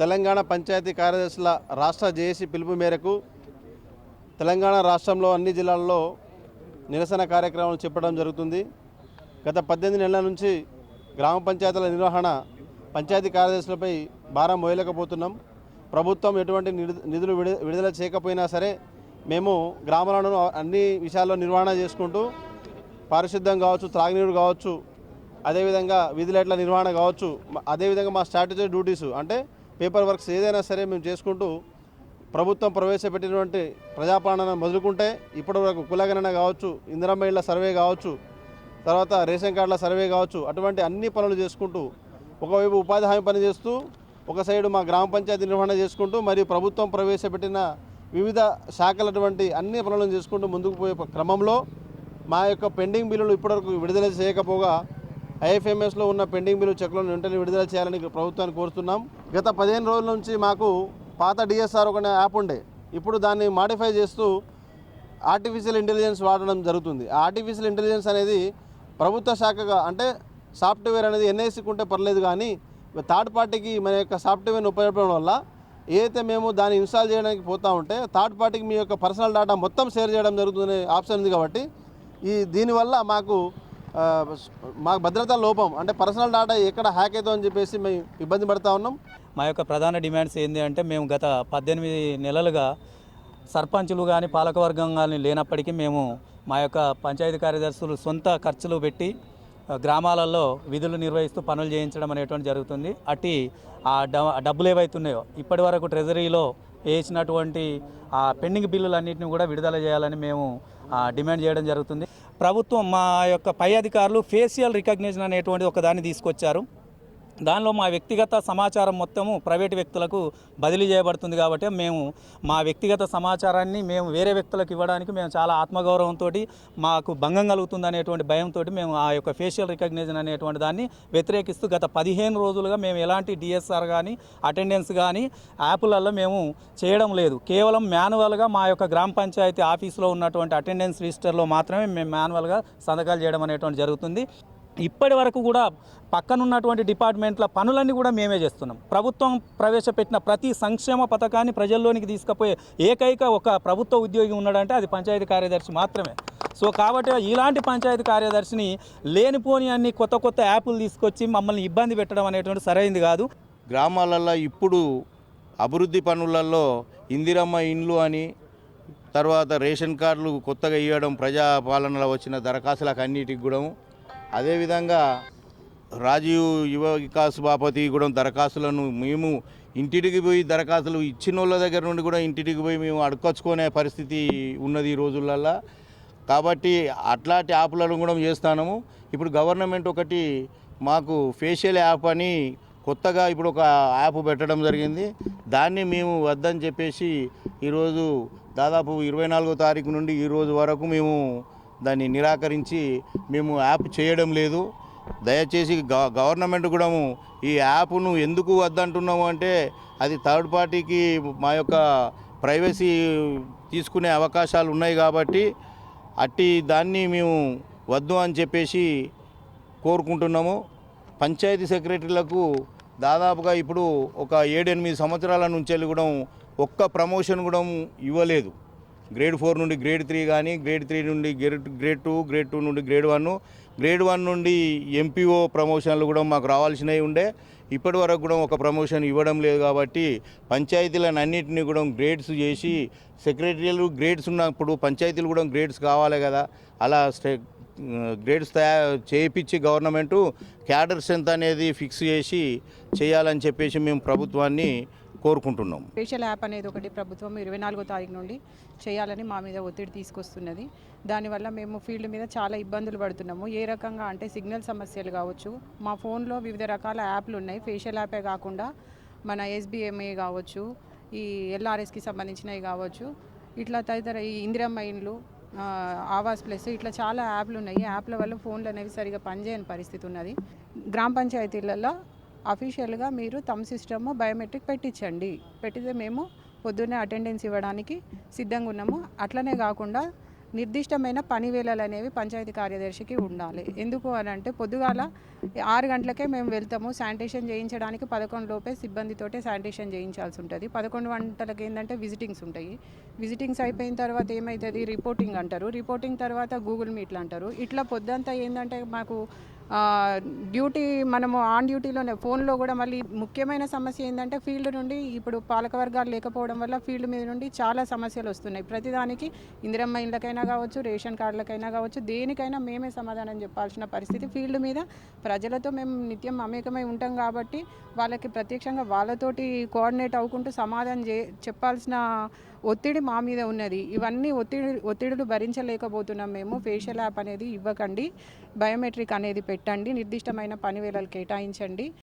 తెలంగాణ పంచాయతీ కార్యదర్శుల రాష్ట్ర జేఏసీ పిలుపు మేరకు తెలంగాణ రాష్ట్రంలో అన్ని జిల్లాల్లో నిరసన కార్యక్రమాలు చెప్పడం జరుగుతుంది. గత పద్దెనిమిది నెలల నుంచి గ్రామ పంచాయతీల నిర్వహణ పంచాయతీ కార్యదర్శులపై భారం మోయలేకపోతున్నాం. ప్రభుత్వం ఎటువంటి నిధులు విడుదల చేయకపోయినా సరే మేము గ్రామాలను అన్ని విషయాల్లో నిర్వహణ చేసుకుంటూ పారిశుద్ధ్యం కావచ్చు త్రాగునీరు కావచ్చు అదేవిధంగా వీధి లైట్ల నిర్వహణ కావచ్చు అదేవిధంగా మా స్ట్రాటజీ డ్యూటీస్ అంటే పేపర్ వర్క్స్ ఏదైనా సరే మేము చేసుకుంటూ ప్రభుత్వం ప్రవేశపెట్టినటువంటి ప్రజాపాలన మొదలుకుంటే ఇప్పటి వరకు కులగణన కావచ్చు ఇందిరమ్మ ఇళ్ళ సర్వే కావచ్చు తర్వాత రేషన్ కార్డుల సర్వే కావచ్చు అటువంటి అన్ని పనులు చేసుకుంటూ ఒకవైపు ఉపాధి హామీ పని చేస్తూ ఒక సైడు మా గ్రామ పంచాయతీ నిర్వహణ చేసుకుంటూ మరియు ప్రభుత్వం ప్రవేశపెట్టిన వివిధ శాఖలటువంటి అన్ని పనులను చేసుకుంటూ ముందుకు పోయే క్రమంలో మా యొక్క పెండింగ్ బిల్లులు ఇప్పటివరకు విడుదల చేయకపోగా ఐఎఫ్ఎంఎస్లో ఉన్న పెండింగ్ బిల్లు చెక్లను వెంటనే విడుదల చేయాలని ప్రభుత్వాన్ని కోరుతున్నాం. గత పదిహేను రోజుల నుంచి మాకు పాత డిఎస్ఆర్ ఒక యాప్ ఉండే. ఇప్పుడు దాన్ని మాడిఫై చేస్తూ ఆర్టిఫిషియల్ ఇంటెలిజెన్స్ వాడడం జరుగుతుంది. ఆ ఆర్టిఫిషియల్ ఇంటెలిజెన్స్ అనేది ప్రభుత్వ శాఖగా అంటే సాఫ్ట్వేర్ అనేది ఎన్ఐసికి ఉంటే పర్లేదు కానీ థర్డ్ పార్టీకి మన యొక్క సాఫ్ట్వేర్ని ఉపయోగపడడం వల్ల ఏదైతే మేము దాన్ని ఇన్స్టాల్ చేయడానికి పోతా ఉంటే థర్డ్ పార్టీకి మీ యొక్క పర్సనల్ డేటా మొత్తం షేర్ చేయడం జరుగుతుందనే ఆప్షన్ ఉంది కాబట్టి ఈ దీనివల్ల మాకు మాకు భద్రతా లోపం అంటే పర్సనల్ డాటా ఎక్కడ హ్యాక్ అవుతుందో అని చెప్పేసి మేము ఇబ్బంది పడతా ఉన్నాం. మా యొక్క ప్రధాన డిమాండ్స్ ఏంటి అంటే మేము గత పద్దెనిమిది నెలలుగా సర్పంచులు కానీ పాలకవర్గం కానీ లేనప్పటికీ మేము మా యొక్క పంచాయతీ కార్యదర్శులు సొంత ఖర్చులు పెట్టి గ్రామాలలో విధులు నిర్వహిస్తూ పనులు చేయించడం అనేటువంటి జరుగుతుంది. అట్టి ఆ డ- డబ్బులు ఏవైతున్నాయో ఇప్పటి వరకు ట్రెజరీలో వేసినటువంటి ఆ పెండింగ్ బిల్లులన్నింటినీ కూడా విడుదల చేయాలని మేము డిమాండ్ చేయడం జరుగుతుంది. ప్రభుత్వం మా యొక్క పై అధికారులు ఫేషియల్ రికగ్నిషన్ అనేటువంటి ఒక దాన్ని తీసుకొచ్చారు. దానిలో మా వ్యక్తిగత సమాచారం మొత్తము ప్రైవేట్ వ్యక్తులకు బదిలీ చేయబడుతుంది కాబట్టి మేము మా వ్యక్తిగత సమాచారాన్ని మేము వేరే వ్యక్తులకు ఇవ్వడానికి మేము చాలా ఆత్మగౌరవంతో మాకు భంగం కలుగుతుంది అనేటువంటి భయంతో మేము ఆ యొక్క ఫేషియల్ రికగ్నిజన్ అనేటువంటి దాన్ని వ్యతిరేకిస్తూ గత పదిహేను రోజులుగా మేము ఎలాంటి డిఎస్ఆర్ కానీ అటెండెన్స్ కానీ యాప్లలో మేము చేయడం లేదు. కేవలం మాన్యువల్గా మా యొక్క గ్రామ పంచాయతీ ఆఫీసులో ఉన్నటువంటి అటెండెన్స్ రిజిస్టర్లో మాత్రమే మేము మాన్యువల్గా సంతకాలు చేయడం అనేటువంటి జరుగుతుంది. ఇప్పటి వరకు కూడా పక్కనున్నటువంటి డిపార్ట్మెంట్ల పనులన్నీ కూడా మేమే చేస్తున్నాం. ప్రభుత్వం ప్రవేశపెట్టిన ప్రతి సంక్షేమ పథకాన్ని ప్రజల్లోనికి తీసుకుపోయే ఏకైక ఒక ప్రభుత్వ ఉద్యోగి ఉన్నాడంటే అది పంచాయతీ కార్యదర్శి మాత్రమే. సో కాబట్టి ఇలాంటి పంచాయతీ కార్యదర్శిని లేనిపోని అన్ని కొత్త కొత్త యాప్లు తీసుకొచ్చి మమ్మల్ని ఇబ్బంది పెట్టడం అనేటువంటి సరైంది కాదు. గ్రామాలలో ఇప్పుడు అభివృద్ధి పనులలో ఇందిరమ్మ ఇండ్లు అని తర్వాత రేషన్ కార్డులు కొత్తగా ఇవ్వడం ప్రజాపాలనలో వచ్చిన దరఖాస్తులకు అన్నిటికి కూడా అదేవిధంగా రాజీవ్ యువ వికాస్ బాపతి కూడా దరఖాస్తులను మేము ఇంటికి పోయి దరఖాస్తులు ఇచ్చిన వాళ్ళ దగ్గర నుండి కూడా ఇంటికి పోయి మేము అడుకొచ్చుకునే పరిస్థితి ఉన్నది ఈ రోజులల్లో. కాబట్టి అట్లాంటి యాప్లను కూడా చేస్తాము ఇప్పుడు గవర్నమెంట్ ఒకటి మాకు ఫేషియల్ యాప్ అని కొత్తగా ఇప్పుడు ఒక యాప్ పెట్టడం జరిగింది. దాన్ని మేము వద్దని చెప్పేసి ఈరోజు దాదాపు ఇరవై నాలుగో తారీఖు నుండి ఈ రోజు వరకు మేము దాన్ని నిరాకరించి మేము యాప్ చేయడం లేదు. దయచేసి గవర్నమెంట్ కూడా ఈ యాప్ను ఎందుకు వద్దంటున్నాము అంటే అది థర్డ్ పార్టీకి మా యొక్క ప్రైవసీ తీసుకునే అవకాశాలు ఉన్నాయి కాబట్టి అట్టి దాన్ని మేము వద్దు అని చెప్పేసి కోరుకుంటున్నాము. పంచాయతీ సెక్రటరీలకు దాదాపుగా ఇప్పుడు ఒక ఏడెనిమిది సంవత్సరాల నుంచి వెళ్ళి కూడా ఒక్క ప్రమోషన్ కూడా ఇవ్వలేదు. గ్రేడ్ ఫోర్ నుండి గ్రేడ్ త్రీ కానీ గ్రేడ్ త్రీ నుండి grade grade two grade two నుండి గ్రేడ్ వన్ గ్రేడ్ వన్ నుండి ఎంపీఓ ప్రమోషన్లు కూడా మాకు రావాల్సినవి ఉండే. ఇప్పటి వరకు కూడా ఒక ప్రమోషన్ ఇవ్వడం లేదు కాబట్టి పంచాయతీలను అన్నింటినీ కూడా గ్రేడ్స్ చేసి సెక్రటరీలు గ్రేడ్స్ ఉన్నప్పుడు పంచాయతీలు కూడా గ్రేడ్స్ కావాలి కదా. అలా స్టే గ్రేడ్స్ తయారు చేయించి గవర్నమెంటు క్యాడర్ స్ట్రెంత్ అనేది ఫిక్స్ చేసి చేయాలని చెప్పేసి మేము ప్రభుత్వాన్ని కోరుకుంటున్నాం. స్పెషల్ యాప్ అనేది ఒకటి ప్రభుత్వం ఇరవై నాలుగో తారీఖు నుండి చేయాలని మా మీద ఒత్తిడి తీసుకొస్తున్నది. దానివల్ల మేము ఫీల్డ్ మీద చాలా ఇబ్బందులు పడుతున్నాము. ఏ రకంగా అంటే సిగ్నల్ సమస్యలు కావచ్చు మా ఫోన్లో వివిధ రకాల యాప్లు ఉన్నాయి. ఫేషియల్ యాపే కాకుండా మన ఎస్బిఎంఏ కావచ్చు ఈ ఎల్ఆర్ఎస్కి సంబంధించినవి కావచ్చు ఇట్లా తదితర ఈ ఇందిరమ్మ ఇండ్లు ఆవాస్ ప్లస్ ఇట్లా చాలా యాప్లు ఉన్నాయి. యాప్ల వల్ల ఫోన్లు అనేవి సరిగా పనిచేయని పరిస్థితి ఉన్నది. గ్రామ పంచాయతీలలో అఫీషియల్గా మీరు తమ సిస్టమ్ బయోమెట్రిక్ పెట్టించండి. పెట్టితే మేము పొద్దున్నే అటెండెన్స్ ఇవ్వడానికి సిద్ధంగా ఉన్నాము. అట్లనే కాకుండా నిర్దిష్టమైన పని వేళలు అనేవి పంచాయతీ కార్యదర్శికి ఉండాలి. ఎందుకు అని అంటే పొద్దుగాల ఆరు గంటలకే మేము వెళ్తాము. శానిటేషన్ చేయించడానికి పదకొండు లోపే సిబ్బందితోటే శానిటేషన్ చేయించాల్సి ఉంటుంది. పదకొండు గంటలకు ఏంటంటే విజిటింగ్స్ ఉంటాయి. విజిటింగ్స్ అయిపోయిన తర్వాత ఏమవుతుంది రిపోర్టింగ్ అంటారు. రిపోర్టింగ్ తర్వాత గూగుల్ మీట్లు అంటారు. ఇట్లా పొద్దంతా ఏంటంటే మాకు డ్యూటీ మనము ఆన్ డ్యూటీలోనే ఫోన్లో కూడా మళ్ళీ ముఖ్యమైన సమస్య ఏంటంటే ఫీల్డ్ నుండి ఇప్పుడు పాలకవర్గాలు లేకపోవడం వల్ల ఫీల్డ్ మీద నుండి చాలా సమస్యలు వస్తున్నాయి. ప్రతిదానికి ఇందిరమ్మ ఇళ్ళకైనా కావచ్చు రేషన్ కార్డులకైనా కావచ్చు దేనికైనా మేమే సమాధానం చెప్పాల్సిన పరిస్థితి. ఫీల్డ్ మీద ప్రజలతో మేము నిత్యం అమేకమై ఉంటాం కాబట్టి వాళ్ళకి ప్రత్యక్షంగా వాళ్ళతోటి కోఆర్డినేట్ అవ్వకుంటూ సమాధానం చే చెప్పాల్సిన ఒత్తిడి మా మీద ఉన్నది. ఇవన్నీ ఒత్తిడి ఒత్తిడులు భరించలేకపోతున్నాం మేము. ఫేషియల్ యాప్ అనేది ఇవ్వకండి. బయోమెట్రిక్ అనేది పెట్టండి. నిర్దిష్టమైన పని వేళలు కేటాయించండి.